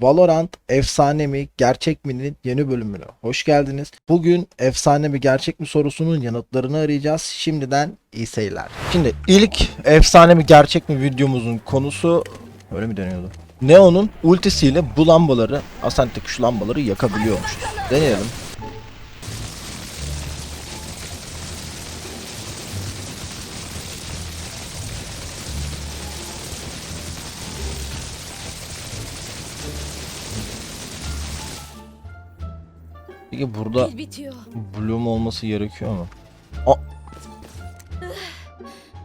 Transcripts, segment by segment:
Valorant efsane mi gerçek mi'nin yeni bölümüne hoş geldiniz. Bugün efsane mi gerçek mi sorusunun yanıtlarını arayacağız. Şimdiden iyi seyirler. Şimdi ilk efsane mi gerçek mi videomuzun konusu öyle mi deniyordu? Neo'nun ultisiyle bu lambaları, Ascent'teki şu lambaları yakabiliyormuş. Deneyelim. Peki burada Pil bitiyor. Bloom olması gerekiyor mu?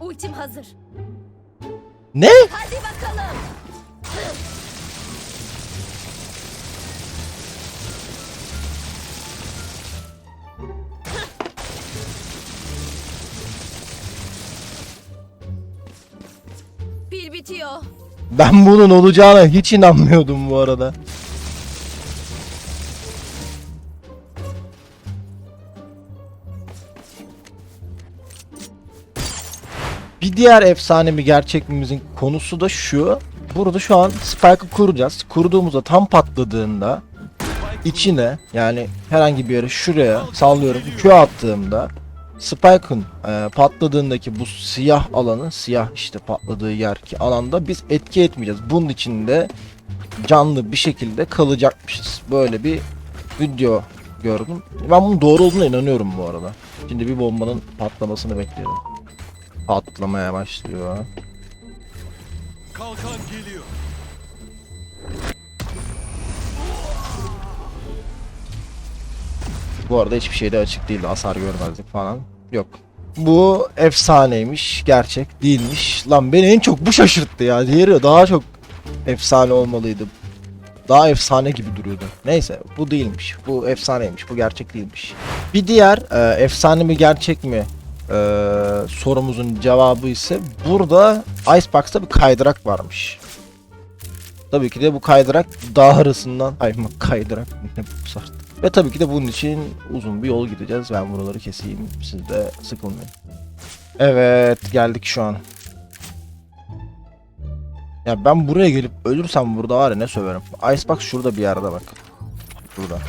Ultim hazır. Ne? Hadi bakalım. Pil bitiyor. Ben bunun olacağına hiç inanmıyordum bu arada. Bir diğer efsane mi gerçek mimizin konusu da şu. Burada şu an Spike'ı kuracağız. Kurduğumuzda tam patladığında içine yani herhangi bir yere şuraya sallıyorum Q attığımda Spike'ın e, patladığındaki bu siyah alanı, siyah işte patladığı yer ki alanda biz etki etmeyeceğiz. Bunun içinde canlı bir şekilde kalacakmışız. Böyle bir video gördüm. Ben bunun doğru olduğuna inanıyorum bu arada. Şimdi bir bombanın patlamasını bekleyelim. Patlamaya başlıyor. Kalkan geliyor. Bu arada hiçbir şeyde açık değildi. Hasar görmezdik falan. Yok. Bu efsaneymiş. Gerçek değilmiş. Lan beni en çok bu şaşırttı ya. Diğeri daha çok efsane olmalıydı. Daha efsane gibi duruyordu. Neyse bu değilmiş. Bu efsaneymiş. Bu gerçek değilmiş. Bir diğer e, efsane mi gerçek mi e, sorumuzun cevabı ise burada Icebox'ta bir kaydırak varmış. Tabii ki de bu kaydırak dağ arasından ay kaydırak ne bu sart. Ve tabii ki de bunun için uzun bir yol gideceğiz. Ben buraları keseyim. Siz de sıkılmayın. Evet geldik şu an. Ya ben buraya gelip ölürsem burada var ya ne söverim. Icebox şurada bir yerde bak. Burada.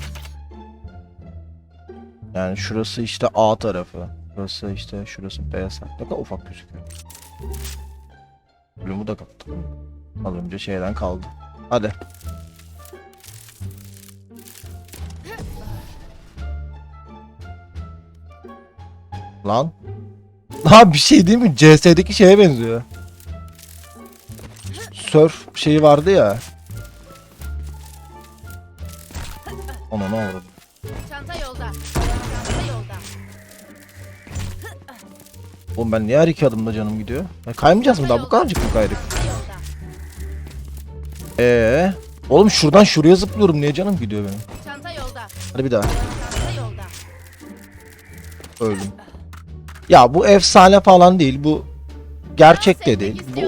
Yani şurası işte A tarafı. Burası işte şurası B tarafı. Ne kadar ufak gözüküyor. Bloom'u da kattım. Az önce şeyden kaldı. Hadi. Lan. Ha bir şey değil mi? CS'deki şeye benziyor. Surf şeyi vardı ya. Ona ne oldu? Çanta yolda. Oğlum ben niye her iki adımda canım gidiyor? Ya kaymayacağız mı daha? Bu kadarcık mı kaydık? Ee, Oğlum şuradan şuraya zıplıyorum. Niye canım gidiyor benim? Çanta yolda. Hadi bir daha. Çanta yolda. Öldüm. Ya bu efsane falan değil. Bu gerçek de değil. Bu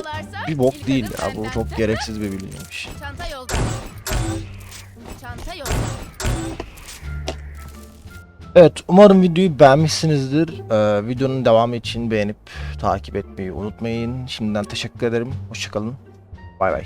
bir bok değil ya. Bu çok gereksiz bir bilgiymiş. Çanta yolda. Çanta yolda. Evet umarım videoyu beğenmişsinizdir. Ee, videonun devamı için beğenip takip etmeyi unutmayın. Şimdiden teşekkür ederim. Hoşçakalın. Bay bay.